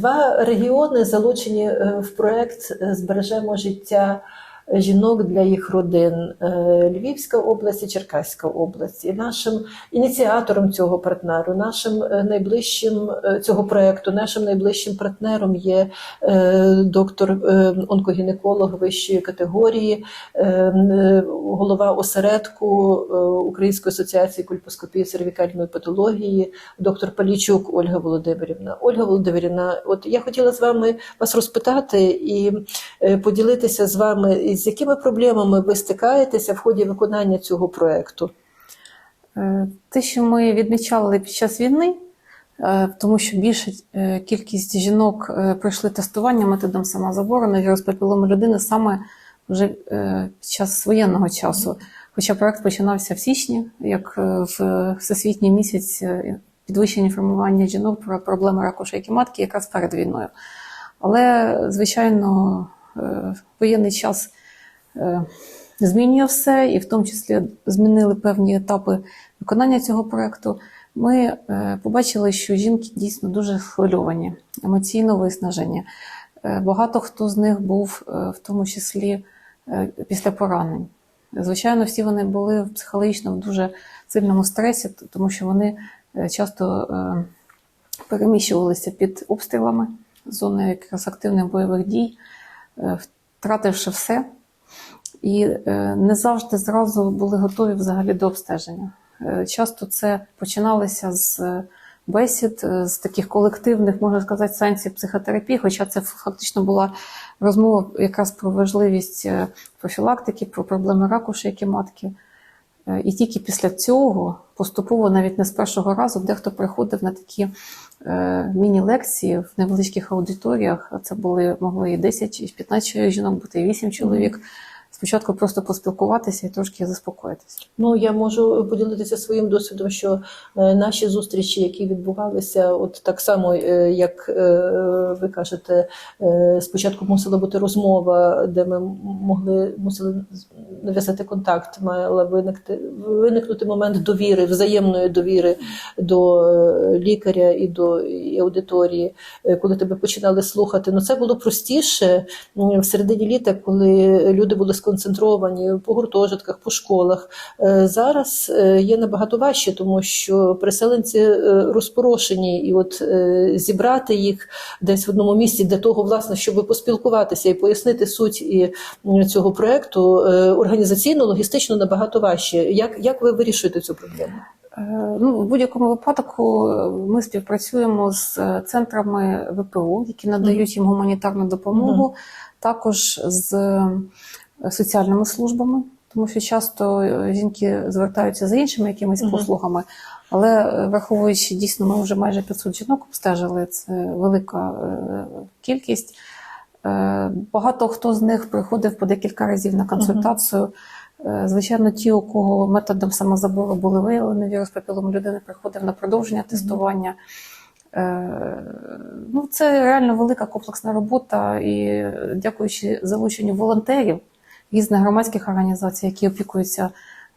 Два регіони залучені е, в проект Збережемо життя жінок для їх родин Е, Львівська область і Черкаська область. І нашим ініціатором цього партнеру, нашим е, найближчим е, цього проекту, нашим найближчим партнером є доктор онкогінеколог вищої категорії, голова осередку Української асоціації кульпоскопії цервікальної патології, доктор Палічук Ольга Володимирівна. Ольга Володимирівна, от я хотіла з вами вас розпитати і поділитися з вами, з якими проблемами ви стикаєтеся в ході виконання цього проекту. Е, Те, що ми відмічали під час війни, е, тому що більша е, кількість жінок пройшли тестування методом самозабору на вірус папілому людини саме вже під час воєнного часу. Хоча проект починався в січні, як в всесвітній місяць підвищення інформування жінок про проблеми раку шийки матки якраз перед війною. Але, звичайно, воєнний час змінює все, і в тому числі змінили певні етапи виконання цього проекту. Ми е, побачили, що жінки дійсно дуже схвильовані, емоційно виснажені. Е, Багато хто з них був е, в тому числі е, після поранень. Звичайно, всі вони були психологічно в дуже сильному стресі, тому що вони е, часто е, переміщувалися під обстрілами зони якраз активних бойових дій, е, втративши все, і е, не завжди зразу були готові взагалі до обстеження. Е, Часто це починалося з е, бесід, з таких колективних, можна сказати, сеансів психотерапії, хоча це фактично була розмова якраз про важливість профілактики, про проблеми раку шийки матки. Е, І тільки після цього поступово, навіть не з першого разу, дехто приходив на такі е, міні-лекції в невеличких аудиторіях. Це були могли і 10, і 15 жінок бути, і 8 чоловік. Спочатку просто поспілкуватися і трошки заспокоїтися. Ну, я можу поділитися своїм досвідом, що е, наші зустрічі, які відбувалися, от так само, е, як е, ви кажете, спочатку мусила бути розмова, де ми могли мусили нав'язати контакт, мала виникти виникнути момент довіри, взаємної довіри до лікаря і до і аудиторії, коли тебе починали слухати. Ну це було простіше в середині літа, коли люди були сконцентровані по гуртожитках, по школах. Е, Зараз е, є набагато важче, тому що переселенці е, розпорошені, і от зібрати їх десь в одному місці для того, власне, щоб поспілкуватися і пояснити суть і цього проекту організаційно, логістично набагато важче. Як, як ви вирішуєте цю проблему? Ну, в будь-якому випадку ми співпрацюємо з центрами ВПО, які надають їм гуманітарну допомогу, також з соціальними службами, тому що часто е, жінки звертаються за іншими якимись Мгм. послугами. Але е, враховуючи дійсно, ми вже майже 500 жінок обстежили, це велика е, кількість. Багато хто з них приходив по декілька разів на консультацію. Е, Звичайно, ті, у кого методом самозабору були виявлені вірус папілому людини, приходив на продовження тестування. Ну, це реально велика комплексна робота, і дякуючи залученню волонтерів різних громадських організацій, які опікуються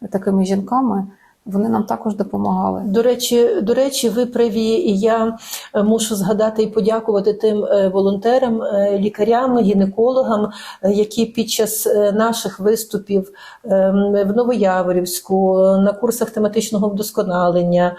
такими жінками, вони нам також допомагали. До речі, до речі, ви праві, і я е, мушу згадати і подякувати тим е, волонтерам, е, лікарям, гінекологам, які під час наших виступів ем, в Новояворівську, на курсах тематичного вдосконалення,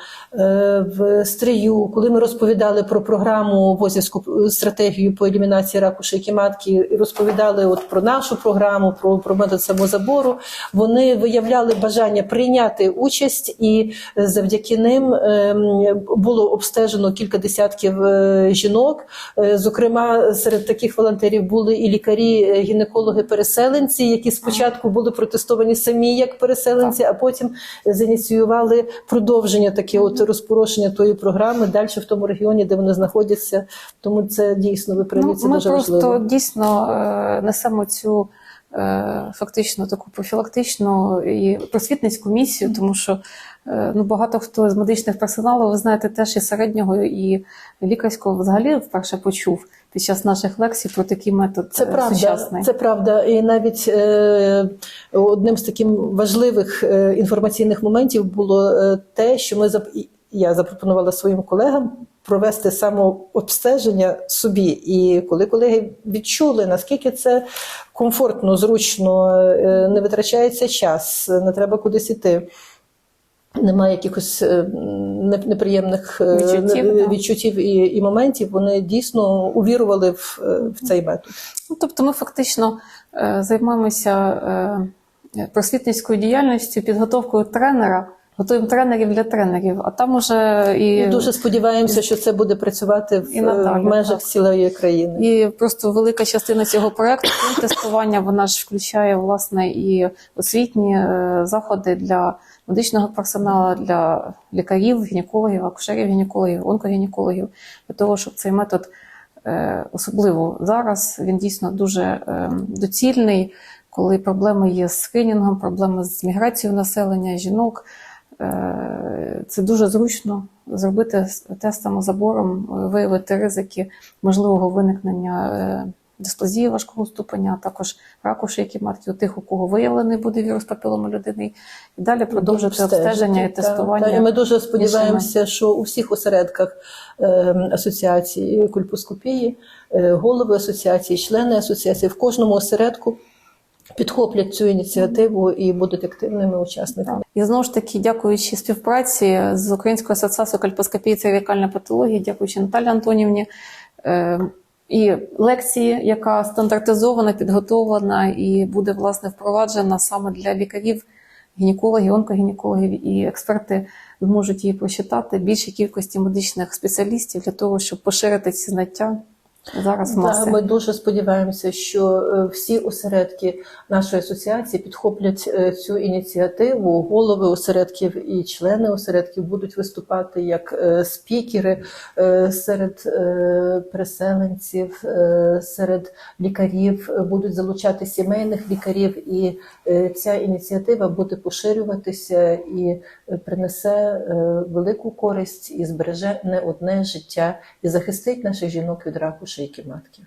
в Стрию, коли ми розповідали про програму Возівську стратегію по елімінації раку шийки матки, і розповідали от про нашу програму, про, про метод самозабору, вони виявляли бажання прийняти участь, і е, завдяки ним ем, було обстежено кілька десятків е, жінок. Е, Зокрема, серед таких волонтерів були і лікарі, е, гінекологи-переселенці, які спочатку були протестовані самі як переселенці, а потім зініціювали продовження таке от розпорошення тої програми далі в тому регіоні, де вони знаходяться. Тому це дійсно ви праві, це Ну, ми просто дійсно е, несемо цю е, фактично таку профілактичну і просвітницьку місію, тому що е, ну, багато хто з медичних персоналу, ви знаєте, теж і середнього, і лікарського взагалі вперше почув під час наших лекцій про такий метод Це е, правда, сучасний. це правда. І навіть е, одним з таких важливих е, інформаційних моментів було е, те, що ми я запропонувала своїм колегам провести самообстеження собі. І коли колеги відчули, наскільки це комфортно, зручно, е, не витрачається час, не треба кудись іти. Немає якихось е, неприємних е, Відчуттів, да. відчуттів і, і моментів. Вони дійсно увірували в, в цей метод. Ну, тобто ми фактично займаємося просвітницькою діяльністю, підготовкою тренера, готуємо тренерів для тренерів, а там уже і, І дуже сподіваємося, що це буде працювати в, І надалі, в межах так. цілої країни. і просто велика частина цього проекту тестування, вона ж включає власне і освітні е, заходи для медичного персоналу, для лікарів, гінекологів, акушерів, гінекологів, онкогінекологів, для того, щоб цей метод е, особливо зараз він дійсно дуже е, доцільний, коли проблеми є з скринінгом, проблеми з міграцією населення, жінок. Е, Це дуже зручно зробити з тест самозабором, е, виявити ризики можливого виникнення е, дисплазії важкого ступеня, а також раку шийки матки у тих, у кого виявлений буде вірус папіломи людини, і далі продовжити Обстежити, обстеження і та, тестування. та. І ми дуже сподіваємося, що у всіх осередках е, асоціації кульпоскопії, е, голови асоціації, члени асоціації в кожному осередку підхоплять цю ініціативу і будуть активними учасниками. І знову ж таки, дякуючи співпраці з Українською асоціацією кальпоскопії та патології, дякуючи Наталі Антонівні. е, І лекції, яка стандартизована, підготовлена і буде власне впроваджена саме для лікарів, гінекологів, онкогінекологів, і експерти зможуть її прочитати більшій кількості медичних спеціалістів для того, щоб поширити ці знаття зараз в Да, ми дуже сподіваємося, що е, всі осередки нашої асоціації підхоплять е, цю ініціативу. Голови осередків і члени осередків будуть виступати як е, спікери серед переселенців, серед лікарів, будуть залучати сімейних лікарів, і ця ініціатива буде поширюватися і принесе велику користь і збереже не одне життя і захистить наших жінок від раку нашої матки.